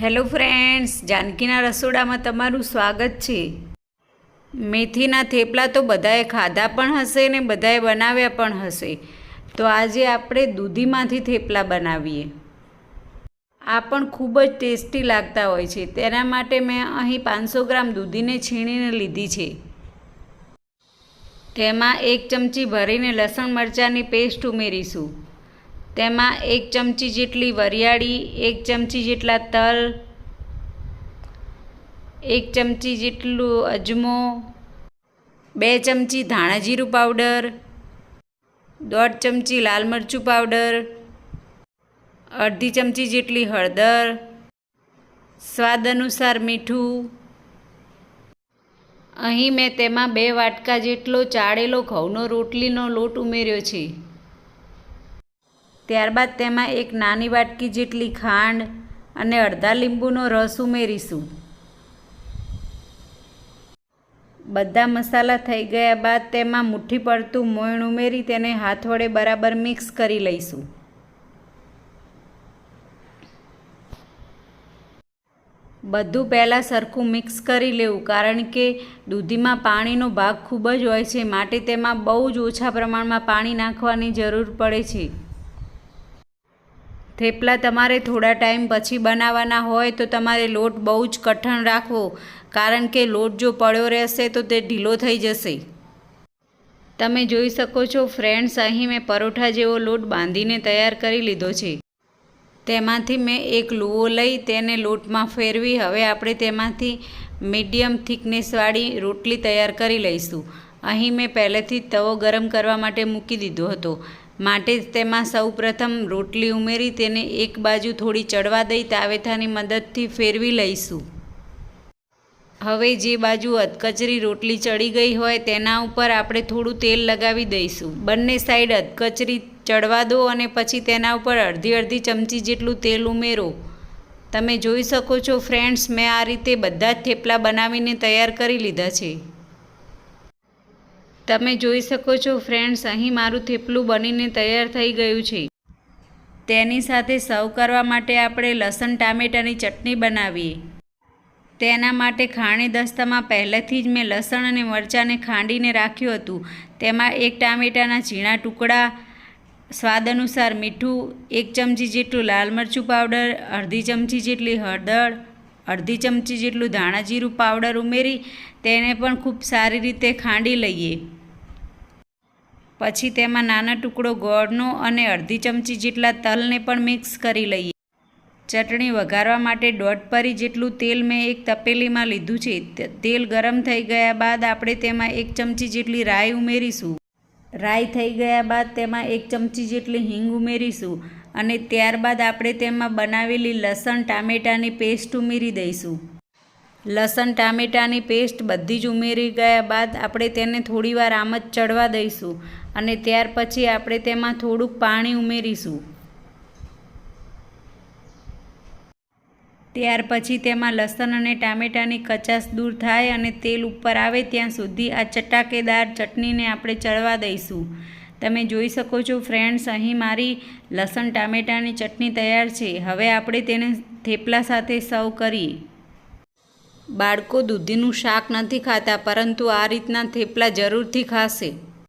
Hello friends, જાનકીના રસોડામાં તમારું સ્વાગત છે. મેથીના થેપલા તો બધાએ ખાધા પણ હશે ને બધાએ બનાવ્યા પણ હશે. તો આજે આપણે દૂધીમાંથી થેપલા બનાવીએ. આ પણ ખૂબ જ ટેસ્ટી લાગતા હોય છે. તેના માટે મેં અહીં પાંચસો ગ્રામ દૂધીને છીણીને લીધી છે. તેમાં એક ચમચી ભરીને લસણ મરચાંની પેસ્ટ ઉમેરીશું. તેમાં એક ચમચી જેટલી વરિયાળી, એક ચમચી જેટલા તલ, એક ચમચી જેટલું અજમો, બે ચમચી ધાણા જીરું પાવડર, દોઢ ચમચી લાલ મરચું પાવડર, અડધી ચમચી જેટલી હળદર, સ્વાદ અનુસાર મીઠું. અહીં મેં તેમાં બે વાટકા જેટલો ચાળેલો ઘઉંનો રોટલીનો લોટ ઉમેર્યો છે. ત્યારબાદ તેમાં એક નાની વાટકી જેટલી ખાંડ અને અડધા લીંબુનો રસ ઉમેરીશું. બધા મસાલા થઈ ગયા બાદ તેમાં મુઠ્ઠી પડતું મોણ ઉમેરી તેને હાથ વડે બરાબર મિક્સ કરી લઈશું. બધું પહેલાં સરખું મિક્સ કરી લેવું કારણ કે દૂધીમાં પાણીનો ભાગ ખૂબ જ હોય છે, માટે તેમાં બહુ જ ઓછા પ્રમાણમાં પાણી નાખવાની જરૂર પડે છે. થેપલા તમારે થોડા ટાઈમ પછી બનાવવાના હોય તો તમારે લોટ બહુ જ કઠણ રાખવો. કારણ કે લોટ જો પડ્યો રહેશે તો તે ઢીલો થઈ જશે. તમે જોઈ શકો છો ફ્રેન્ડ્સ, અહીં મેં પરોઠા જેવો લોટ બાંધીને તૈયાર કરી લીધો છે. તેમાંથી મેં એક લૂવો લઈ તેને લોટમાં ફેરવી હવે આપણે તેમાંથી મીડિયમ થિકનેસવાળી રોટલી તૈયાર કરી લઈશું. અહીં મેં પહેલેથી જ તવો ગરમ કરવા માટે મૂકી દીધો હતો. માટે તેમાં સૌ પ્રથમ રોટલી ઉમેરી તેને એક બાજુ થોડી ચડવા દઈ તાવેથાની મદદથી ફેરવી લઈશું. હવે જે બાજુ અધકચરી રોટલી ચડી ગઈ હોય તેના ઉપર આપણે થોડું તેલ લગાવી દઈશું. બંને સાઈડ અધકચરી ચડવા દો અને પછી તેના ઉપર અડધી અડધી ચમચી જેટલું તેલ ઉમેરો. તમે જોઈ શકો છો ફ્રેન્ડ્સ, મેં આ રીતે બધા જ થેપલા બનાવીને તૈયાર કરી લીધા છે. તમે જોઈ શકો છો ફ્રેન્ડ્સ અહીં મારું થેપલું બનીને તૈયાર થઈ ગયું છે. તેની સાથે સર્વ કરવા માટે આપણે લસણ, ટામેટાની ચટણી બનાવીએ. તેના માટે ખાણી દસ્તામાં પહેલેથી જ મેં લસણ અને મરચાંને ખાંડીને રાખ્યું હતું. તેમાં એક ટામેટાના ઝીણા ટુકડા, સ્વાદ અનુસાર મીઠું, એક ચમચી જેટલું લાલ મરચું પાવડર અડધી ચમચી જેટલી હળદર, અડધી ચમચી જેટલું ધાણા જીરું પાવડર ઉમેરી તેને પણ ખૂબ સારી રીતે ખાંડી લઈએ. પછી તેમાં નાના ટુકડો ગોળનો અને અડધી ચમચી જેટલા તલને પણ મિક્સ કરી લઈએ. ચટણી વઘારવા માટે દોઢ પરી જેટલું તેલ મેં એક તપેલીમાં લીધું છે. તેલ ગરમ થઈ ગયા બાદ આપણે તેમાં એક ચમચી જેટલી રાઈ ઉમેરીશું. રાઈ થઈ ગયા બાદ તેમાં એક ચમચી જેટલી હિંગ ઉમેરીશું અને ત્યારબાદ આપણે તેમાં બનાવેલી લસણ, ટામેટાની પેસ્ટ ઉમેરી દઈશું. લસણ, ટામેટાની પેસ્ટ બધી જ ઉમેરી ગયા બાદ આપણે તેને થોડીવાર આમ જ ચડવા દઈશું અને ત્યાર પછી આપણે તેમાં થોડુંક પાણી ઉમેરીશું. ત્યાર પછી તેમાં લસણ અને ટામેટાની કચાશ દૂર થાય અને તેલ ઉપર આવે ત્યાં સુધી આ ચટાકેદાર ચટણીને આપણે ચડવા દઈશું. તમે જોઈ શકો છો ફ્રેન્ડ્સ, અહીં મારી લસણ, ટામેટાની ચટણી તૈયાર છે. હવે આપણે તેને થેપલા સાથે સર્વ કરીએ. બાળકો દૂધીનું શાક નથી ખાતા પરંતુ આ રીતના થેપલા જરૂરથી ખાશે.